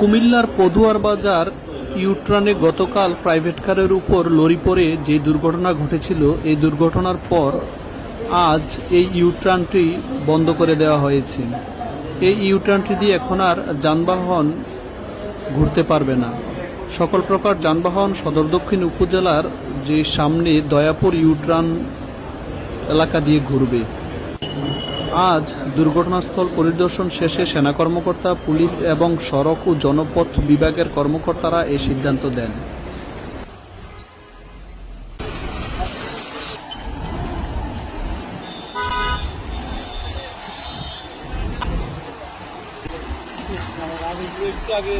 কুমিল্লার পদুয়ার বাজার, ইউট্রানে গতকাল প্রাইভেট কারের উপর লরি পড়ে যে দুর্ঘটনা ঘটেছিল, এই দুর্ঘটনার পর আজ এই ইউট্রানটি বন্ধ করে দেওয়া হয়েছে। এই ইউট্রানটি দিয়ে এখন আর যানবাহন ঘুরতে পারবে না। সকল প্রকার যানবাহন সদর দক্ষিণ উপজেলার যে সামনে দয়াপুর ইউট্রান এলাকা দিয়ে ঘুরবে। আজ দুর্ঘটনাস্থল পরিদর্শন শেষে সেনা কর্মকর্তা, পুলিশ এবং সড়ক ও জনপথ বিভাগের কর্মকর্তারা এই সিদ্ধান্ত দেন। আগে